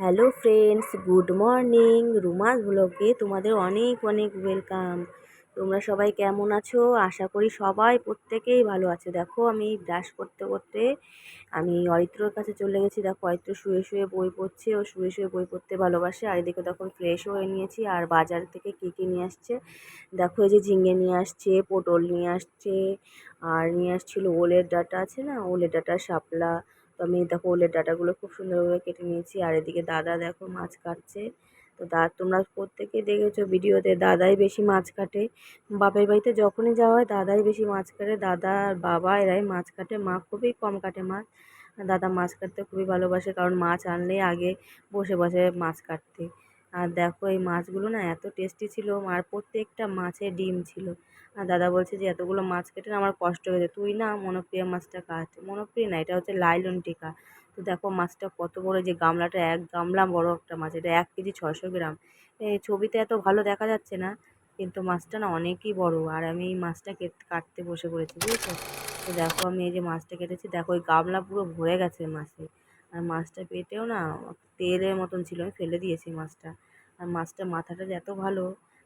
Hello friends, good morning. রুমাস ব্লগে তোমাদের অনেক অনেক ওয়েলকাম। তোমরা সবাই কেমন আছো? আশা করি সবাই প্রত্যেকেই ভালো আছে। দেখো, আমি ব্রাশ করতে করতে আমি অরিত্রর কাছে চলে গেছি। দেখো, অরিত্র শুয়ে শুয়ে বই পড়ছে। ও শুয়ে শুয়ে বই পড়তে ভালোবাসে। আর এদিকে তখন ফ্রেশও হয়ে নিয়েছি। আর বাজার থেকে কী কী নিয়ে আসছে? দেখো, এই যে ঝিঙে নিয়ে আসছে, পটল নিয়ে আসছে, আর নিয়ে আসছিল ওলের ডাটা। আছে না? ওলের ডাটা, শাপলা তো আমি দেখো ওলের ডাটাগুলো খুব সুন্দরভাবে কেটে নিয়েছি। আর এদিকে দাদা দেখো মাছ কাটছে। তো দা, তোমরা প্রত্যেকে দেখেছ ভিডিওতে দাদাই বেশি মাছ কাটে। বাপের বাড়িতে যখনই যাওয়া হয় দাদাই বেশি মাছ কাটে। দাদা আর বাবা এরাই মাছ কাটে। মা খুবই কম কাটে মাছ। দাদা মাছ কাটতে খুবই ভালোবাসে কারণ মাছ আনলে আগে বসে বসে মাছ কাটতে। আর দেখো এই মাছগুলো না এত টেস্টি ছিল, আর প্রত্যেকটা মাছে ডিম ছিল। আর দাদা বলছে যে এতগুলো মাছ কেটে না আমার কষ্ট হয়েছে। তুই না মনোপ্রিয়া মাছটা কাট। মনপ্রিয় না, এটা হচ্ছে লাইলন টিকা। তো দেখো মাছটা কত বড় যে গামলাটা, এক গামলা বড় একটা মাছ, এটা এক কেজি ছশো গ্রাম। এই ছবিতে এত ভালো দেখা যাচ্ছে না, কিন্তু মাছটা না অনেকই বড়। আর আমি এই মাছটা কাটতে বসে পড়েছি, বুঝেছ? তো দেখো আমি এই যে মাছটা কেটেছি, দেখো ওই গামলা পুরো ভরে গেছে মাছে। আর মাছটা পেটেও না তেলের মতন ছিল, আমি ফেলে দিয়েছি মাছটা। আর মাছটা মাথাটা এত ভালো,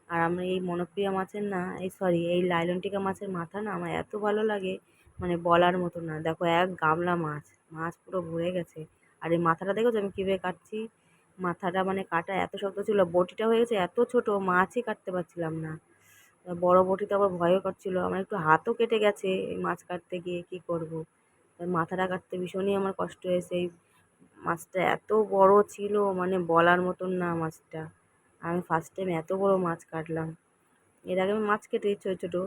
আর আমার এই মনোপ্রিয়া মাছের না, এই সরি এই লাইলনটিকা মাছের মাথা না আমার এত ভালো লাগে মানে বলার মতো না। দেখো এক গামলা মাছ মাছ পুরো ভরে গেছে। আর এই মাথাটা দেখেছ আমি কীভাবে কাটছি? মাথাটা মানে কাটা এত শক্ত ছিল, বটিটা হয়ে গেছে এত ছোট, মাছই কাটতে পারছিলাম না। বড় বটিতে আবার ভয়ও করছিল আমার একটু হাতও কেটে গেছে এই মাছ কাটতে গিয়ে, কী করব? মাথাটা কাটতে ভীষণই আমার কষ্ট হয়েছে, এই মাছটা এত বড় ছিল মানে বলার মতন না মাছটা। আমি ফার্স্ট টাইম এত বড় মাছ কাটলাম। এর আগে আমি মাছ কেটেছি ছোটো ছোটো।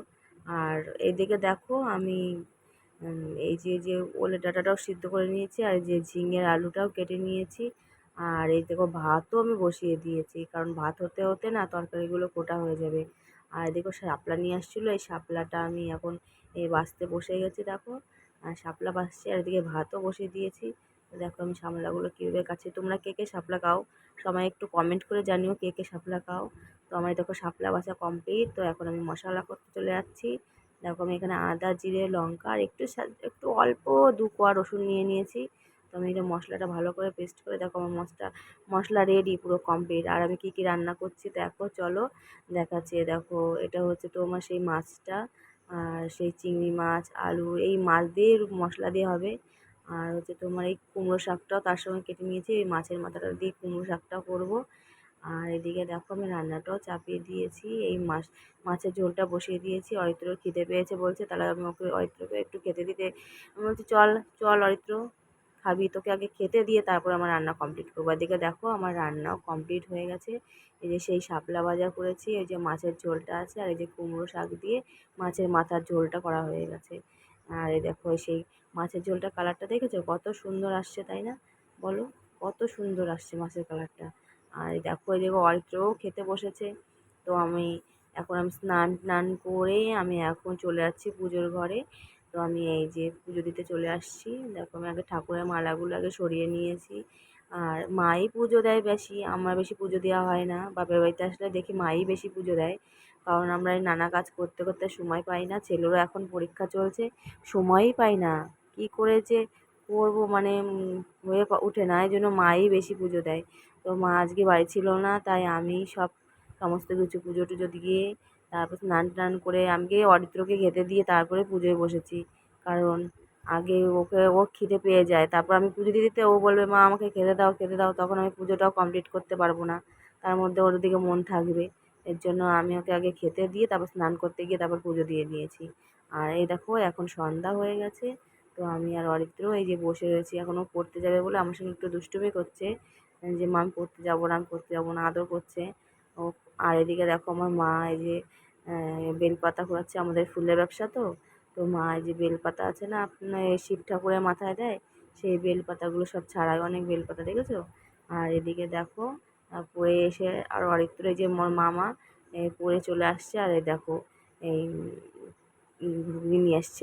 আর এদিকে দেখো আমি এই যে যে ওলের ডাঁটাটাও সিদ্ধ করে নিয়েছি, আর যে ঝিঙের আলুটাও কেটে নিয়েছি। আর এই দেখো ভাতও আমি বসিয়ে দিয়েছি, কারণ ভাত হতে হতে না তরকারিগুলো কোটা হয়ে যাবে। আর দেখো শাপলা নিয়ে আসছিল, এই শাপলাটা আমি এখন এই বাছতে বসে গেছি, দেখো। আর শাপলা বাছছি আর এদিকে ভাতও বসিয়ে দিয়েছি। দেখো আমি শাপলাগুলো কীভাবে কাছি তোমরা কে কে শাপলা খাও সবাই একটু কমেন্ট করে জানিও কে কে শাপলা খাও তো আমার দেখো শাপলা বাছা কমপ্লিট তো এখন আমি মশলা করতে চলে যাচ্ছি। দেখো আমি এখানে আদা, জিরে, লঙ্কা আর একটু একটু অল্প দু কোয়া রসুন নিয়ে নিয়েছি। তো আমি এটা মশলাটা ভালো করে পেস্ট করে দেখো আমার মশলা মশলা রেডি পুরো কমপ্লিট আর আমি কী কী রান্না করছি দেখো, চলো দেখাচ্ছি। দেখো, এটা হচ্ছে তোমার সেই মাছটা, আর সেই চিংড়ি মাছ, আলু, এই মাছ দিয়ে মশলা দিয়ে হবে। আর হচ্ছে তোমার এই কুমড়ো শাকটাও তার সঙ্গে কেটে নিয়েছি, এই মাছের মাথাটা দিয়ে কুমড়ো শাকটাও করব। আর এদিকে দেখো আমি রান্নাটাও চাপিয়ে দিয়েছি, এই মাছ, মাছের ঝোলটা বসিয়ে দিয়েছি, অরিত্র খিদে পেয়েছে বলছে, তাহলে আমি ওকে, অরিত্রকে একটু খেতে দিতে, আমি বলছি, চল চল অরিত্র, খাবি, তোকে আগে খেতে দিয়ে তারপর আমার রান্না কমপ্লিট করব। এদিকে দেখো আমার রান্নাও কমপ্লিট হয়ে গেছে, এই যে সেই শাপলা ভাজা করেছি, এই যে মাছের ঝোলটা আছে, আর এই যে কুমড়ো শাক দিয়ে মাছের মাথার ঝোলটা করা হয়ে গেছে। আর এই দেখো সেই মাছের ঝোলটা কালারটা দেখেছ? কত সুন্দর আসছে, তাই না? বলো, কত সুন্দর আসছে মাছের কালারটা আর দেখো, এই দেখো অরিত্রও খেতে বসেছে। তো আমি এখন আমি স্নান টান করে আমি এখন চলে যাচ্ছি পুজোর ঘরে। তো আমি এই যে পুজো দিতে চলে আসছি। দেখো, আমি আগে ঠাকুরের মালাগুলো আগে সরিয়ে নিয়েছি। আর মাই পুজো দেয় বেশি, আমার বেশি পুজো দেওয়া হয় না। বাপের বাড়িতে আসলে দেখি মাই বেশি পুজো দেয়। কারণ আমরা এই নানা কাজ করতে করতে সময় পাই না, ছেলেরও এখন পরীক্ষা চলছে, সময়ই পাই না। কী করে যে করব? মানে হয়ে ওঠে না, এই জন্য মাই বেশি পুজো দেয়। তো মা আজকে বাড়ি ছিল না, তাই আমি সব সমস্ত কিছু পুজো টুজো দিয়ে তারপর স্নান টান করে আমি গিয়ে অরিত্রকে খেতে দিয়ে তারপরে পুজোয় বসেছি। কারণ আগে ওকে, ও খিদে পেয়ে যায়। তারপর আমি পুজো দিয়ে দিতে ও বলবে, মা, আমাকে খেতে দাও খেতে দাও। তখন আমি পুজোটাও কমপ্লিট করতে পারব না। তার মধ্যে ওর দিকে মন থাকবে। এর জন্য আমি ওকে আগে খেতে দিয়ে তারপর স্নান করতে গিয়ে তারপর পুজো দিয়ে দিয়েছি। আর এই দেখো, এখন সন্ধ্যা হয়ে গেছে, তো আমি আর অরিত্র এই যে বসে রয়েছি, এখনও পড়তে যাবে বলে আমার সঙ্গে একটু দুষ্টুমি করছে। যে মা, আমি পড়তে যাব না, আমি পড়তে যাব না, আদর করছে। ও, আর এদিকে দেখো আমার মা, এই যে বেলপাতা কুড়াচ্ছে, আমাদের ফুলের ব্যবসা তো। তো মা, এই যে বেলপাতা আছে না, আপনার শিব ঠাকুরের মাথায় দেয়, সেই বেলপাতাগুলো সব ছাড়ায় অনেক বেলপাতা, দেখেছ? আর এদিকে দেখো পড়ে এসে আর অরিত্র যে মোর মামা পড়ে চলে আসছে, আর এই দেখো, এই নিয়ে আসছে।